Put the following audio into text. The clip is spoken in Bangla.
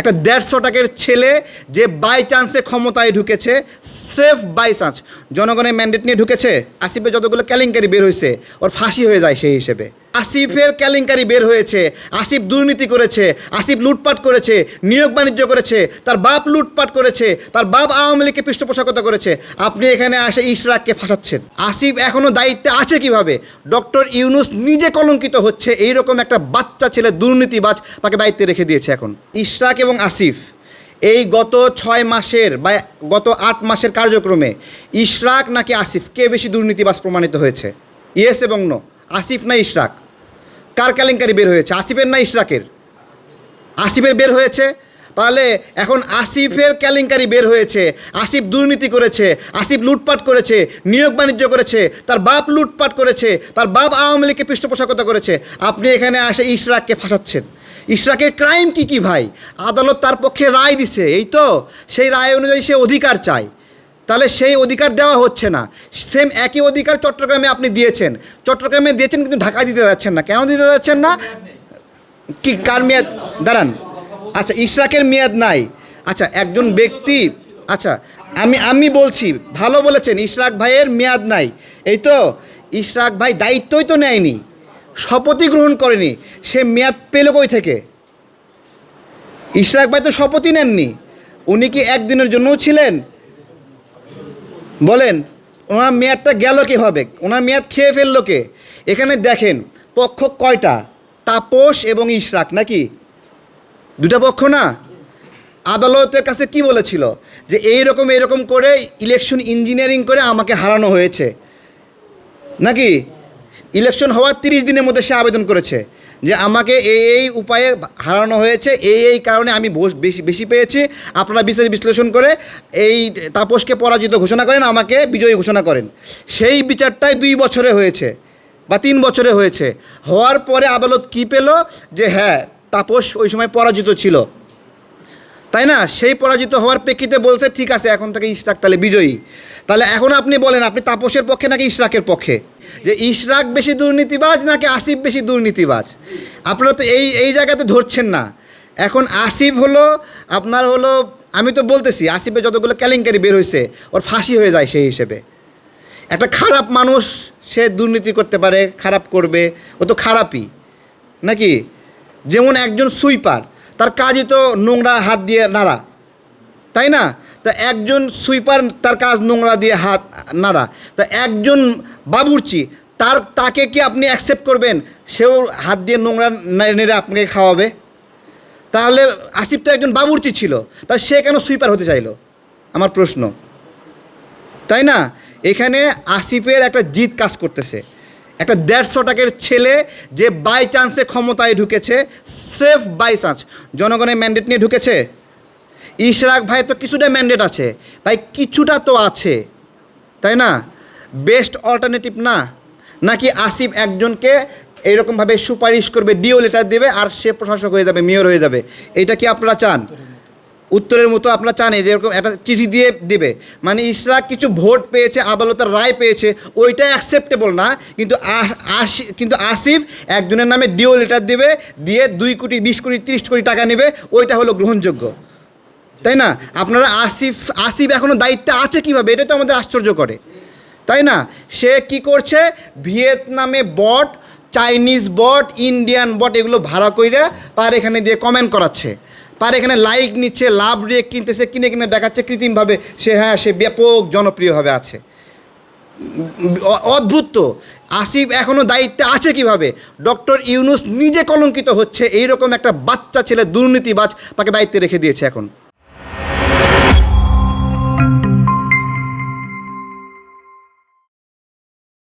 একটা দেড়শো টাকার ছেলে যে বাই চান্সে ক্ষমতায় ঢুকেছে সেফ বাই চান্স জনগণের ম্যান্ডেট নিয়ে ঢুকেছে, আসিফে যতগুলো কেলেঙ্কারি বের হয়েছে ওর ফাঁসি হয়ে যায় সেই হিসেবে। আসিফের কেলেঙ্কারি বের হয়েছে, আসিফ দুর্নীতি করেছে, আসিফ লুটপাট করেছে, নিয়োগ বাণিজ্য করেছে, তার বাপ লুটপাট করেছে, তার বাপ আওয়ামী লীগকে পৃষ্ঠপোষকতা করেছে। আপনি এখানে আসে ইশরাককে ফাঁসাচ্ছেন। আসিফ এখনও দায়িত্বে আছে কীভাবে? ডক্টর ইউনুস নিজে কলঙ্কিত হচ্ছে, এইরকম একটা বাচ্চা ছেলে দুর্নীতিবাজ তাকে দায়িত্বে রেখে দিয়েছে এখন। ইশরাক এবং আসিফ, এই গত ছয় মাসের বা গত আট মাসের কার্যক্রমে ইশরাক নাকি আসিফ কে বেশি দুর্নীতিবাজ প্রমাণিত হয়েছে? ইয়েস এবং নো। আসিফ না ইশরাক? কার কেলেঙ্কারি বের হয়েছে? আসিফের না ইশরাকের? আসিফের বের হয়েছে? তাহলে এখন আসিফের কেলেঙ্কারি বের হয়েছে, আসিফ দুর্নীতি করেছে, আসিফ লুটপাট করেছে, নিয়োগ বাণিজ্য করেছে, তার বাপ লুটপাট করেছে, তার বাপ আওয়ামী লীগকে পৃষ্ঠপোষকতা করেছে। আপনি এখানে আসে ইশরাককে ফাঁসাচ্ছেন। ইশরাকের ক্রাইম কি কি ভাই? আদালত তার পক্ষে রায় দিছে, এই তো? সেই রায় অনুযায়ী সে অধিকার চায়। তাহলে সেই অধিকার দেওয়া হচ্ছে না। সেম একই অধিকার চট্টগ্রামে আপনি দিয়েছেন। চট্টগ্রামে দিয়েছেন কিন্তু ঢাকায় দিতে যাচ্ছেন না। কেন দিতে যাচ্ছেন না? কি, কার মেয়াদ? দাঁড়ান। আচ্ছা ইশরাকের মেয়াদ নাই। আচ্ছা একজন ব্যক্তি আচ্ছা আমি আমি বলছি, ভালো বলেছেন, ইশরাক ভাইয়ের মেয়াদ নাই। এই তো, ইশরাক ভাই দায়িত্বই তো নেয়নি। শপথই গ্রহণ করেনি। সে মেয়াদ পেল কই থেকে? ইশরাক ভাই তো শপথই নেননি। উনি কি একদিনের জন্যও ছিলেন? বলেন, ওনার মেয়াদটা গেল কীভাবে? ওনার মেয়াদ খেয়ে ফেলল কে? এখানে দেখেন, পক্ষ কয়টা? তাপস এবং ইশরাক, নাকি? দুটা পক্ষ না? আদালতের কাছে কি বলেছিল? যে এই রকম এরকম করে ইলেকশন ইঞ্জিনিয়ারিং করে আমাকে হারানো হয়েছে। নাকি? ইলেকশন হওয়ার তিরিশ দিনের মধ্যে সে আবেদন করেছে যে আমাকে এই এই উপায়ে হারানো হয়েছে, এই এই কারণে আমি বেশি বেশি পেয়েছি। আপনারা বিচার বিশ্লেষণ করে এই তাপসকে পরাজিত ঘোষণা করেন, আমাকে বিজয়ী ঘোষণা করেন। সেই বিচারটাই দুই বছরে হয়েছে বা তিন বছরে হয়েছে। হওয়ার পরে আদালত কি পেল? যে হ্যাঁ তাপস ওই সময় পরাজিত ছিল। তাই না? সেই পরাজিত হওয়ার প্রেক্ষিতে বলছে, ঠিক আছে, এখন থেকে ইশরাক তাহলে বিজয়ী। তাহলে এখন আপনি বলেন, আপনি তাপসের পক্ষে নাকি ইশরাকের পক্ষে? যে ইশরাক বেশি দুর্নীতিবাজ নাকি আসিফ বেশি দুর্নীতিবাজ? আপনারা তো এই এই জায়গাতে ধরছেন না। এখন আসিফ হলো, আপনার হলো, আমি তো বলতেছি আসিফের যতগুলো কেলেঙ্কারি বের হয়েছে, ওর ফাঁসি হয়ে যায় সেই হিসেবে। একটা খারাপ মানুষ, সে দুর্নীতি করতে পারে, খারাপ করবে, ও তো খারাপই। নাকি? যেমন একজন সুইপার তার কাজই তো নোংরা হাত দিয়ে নাড়া, তাই না? তা একজন সুইপার তার কাজ নোংরা দিয়ে হাত নাড়া, তা একজন বাবুর্চি তার, তাকে কি আপনি অ্যাকসেপ্ট করবেন? সেও হাত দিয়ে নোংরা নেড়ে আপনাকে খাওয়াবে? তাহলে আসিফ তো একজন বাবুর্চি ছিল, তা সে কেন সুইপার হতে চাইলো? আমার প্রশ্ন। তাই না? এখানে আসিফের একটা জিত কাজ করতেছে। একটা দেড়শো টাকার ছেলে যে বাই চান্সে ক্ষমতায় ঢুকেছে সেফ বাই চান্স জনগণের ম্যান্ডেট নিয়ে ঢুকেছে? ইশরাক ভাই, তো কিছুটা ম্যান্ডেট আছে। ভাই, কিছুটা তো আছে। তাই না? বেস্ট অল্টারনেটিভ না? নাকি আসিফ একজনকে এইরকমভাবে সুপারিশ করবে ডিও লেটার দেবে, আর সে প্রশাসক হয়ে যাবে মেয়র হয়ে যাবে? এটা কি আপনারা চান? উত্তরের মতো আপনারা চান এই যে এরকম একটা চিঠি দিয়ে দেবে। মানে ইশরাক কিছু ভোট পেয়েছে, আদালতের রায় পেয়েছে, ওইটা অ্যাকসেপ্টেবল না। কিন্তু আসি কিন্তু আসিফ একজনের নামে ডিও লেটার দেবে, দিয়ে দুই কোটি, বিশ কোটি, তিরিশ কোটি টাকা নেবে, ওইটা হলো গ্রহণযোগ্য। তাই না? আপনারা আসিফ আসিফ এখনও দায়িত্বে আছে কীভাবে? এটা তো আমাদের আশ্চর্য করে। তাই না? সে কি করছে? ভিয়েতনামে বট চাইনিজ বট ইন্ডিয়ান বট এগুলো ভাড়া কইরা তার এখানে দিয়ে কমেন্ট করাচ্ছে। তার এখানে লাইক নিচ্ছে লাভ রেক কিনতেছে, কিনে কিনে দেখাচ্ছে, কৃত্রিমভাবে সে হ্যাঁ সে ব্যাপক জনপ্রিয়ভাবে আছে। অদ্ভুত তো। আসিফ এখনও দায়িত্বে আছে কীভাবে? ডক্টর ইউনুস নিজে কলঙ্কিত হচ্ছে, এইরকম একটা বাচ্চা ছেলে দুর্নীতিবাজ তাকে দায়িত্বে রেখে দিয়েছে এখন।